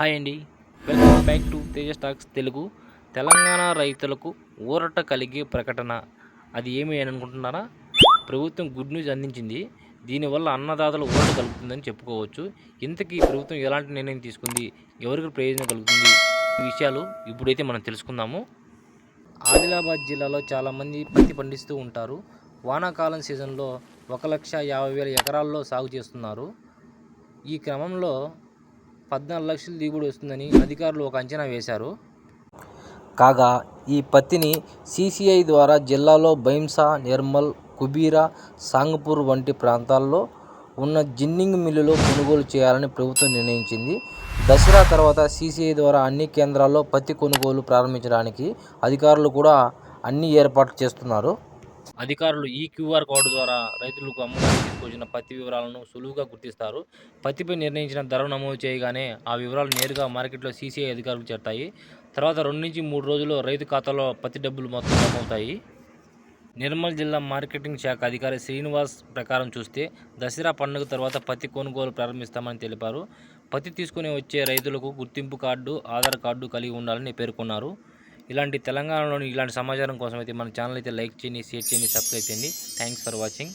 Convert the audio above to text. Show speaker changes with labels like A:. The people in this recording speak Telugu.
A: హాయ్ అండి. Welcome back to Teja stocks Telugu. Telangana రైతులకు ఊరట కలిగే ప్రకటన. అది ఏమి అని అనుకుంటున్నారా? ప్రభుత్వం గుడ్ న్యూస్ అందించింది. దీనివల్ల అన్నదాతలు ఊరట కలుగుతుందని చెప్పుకోవచ్చు. ఇంతకీ ప్రభుత్వం ఎలాంటి నిర్ణయం తీసుకుంది? ఎవరికి ప్రయోజనం కలుగుతుంది? ఈ విషయాలు ఇప్పుడైతే మనం తెలుసుకుందాము. ఆదిలాబాద్ జిల్లాలో చాలామంది పత్తి పండిస్తూ ఉంటారు. వానాకాలం సీజన్లో ఒక లక్ష యాభై వేల ఎకరాల్లో సాగు చేస్తున్నారు. ఈ క్రమంలో పద్నాలుగు లక్షల దిగుబడి వస్తుందని అధికారులు ఒక అంచనా వేశారు. కాగా ఈ పత్తిని సీసీఐ ద్వారా జిల్లాలో బైంసా నిర్మల్ కుబీరా సాంగపూర్ వంటి ప్రాంతాల్లో ఉన్న జిన్నింగ్ మిల్లులో కొనుగోలు చేయాలని ప్రభుత్వం నిర్ణయించింది. దసరా తర్వాత సీసీఐ ద్వారా అన్ని కేంద్రాల్లో పత్తి కొనుగోలు ప్రారంభించడానికి అధికారులు కూడా అన్ని ఏర్పాట్లు చేస్తున్నారు. అధికారులు ఈ క్యూఆర్ కోడ్ ద్వారా రైతులకు అమ్మకానికి తీసుకొచ్చిన పత్తి వివరాలను సులువుగా గుర్తిస్తారు. పత్తిపై నిర్ణయించిన ధర నమోదు చేయగానే ఆ వివరాలు నేరుగా మార్కెట్లో సీసీఐ అధికారులకు చేరుతాయి. తర్వాత రెండు నుంచి మూడు రోజుల్లో రైతు ఖాతాలో పత్తి డబ్బులు మొత్తం జమవుతాయి. నిర్మల్ జిల్లా మార్కెటింగ్ శాఖ అధికారి శ్రీనివాస్ ప్రకారం చూస్తే దసరా పండుగ తర్వాత పత్తి కొనుగోలు ప్రారంభిస్తామని తెలిపారు. పత్తి తీసుకుని వచ్చే రైతులకు గుర్తింపు కార్డు ఆధార్ కార్డు కలిగి ఉండాలని పేర్కొన్నారు. ఇలాంటి తెలంగాణలోని ఇలాంటి సమాచారం కోసం అయితే మన ఛానల్ అయితే లైక్ చేయండి షేర్ చేయండి సబ్స్క్రైబ్ చేయండి. Thanks for watching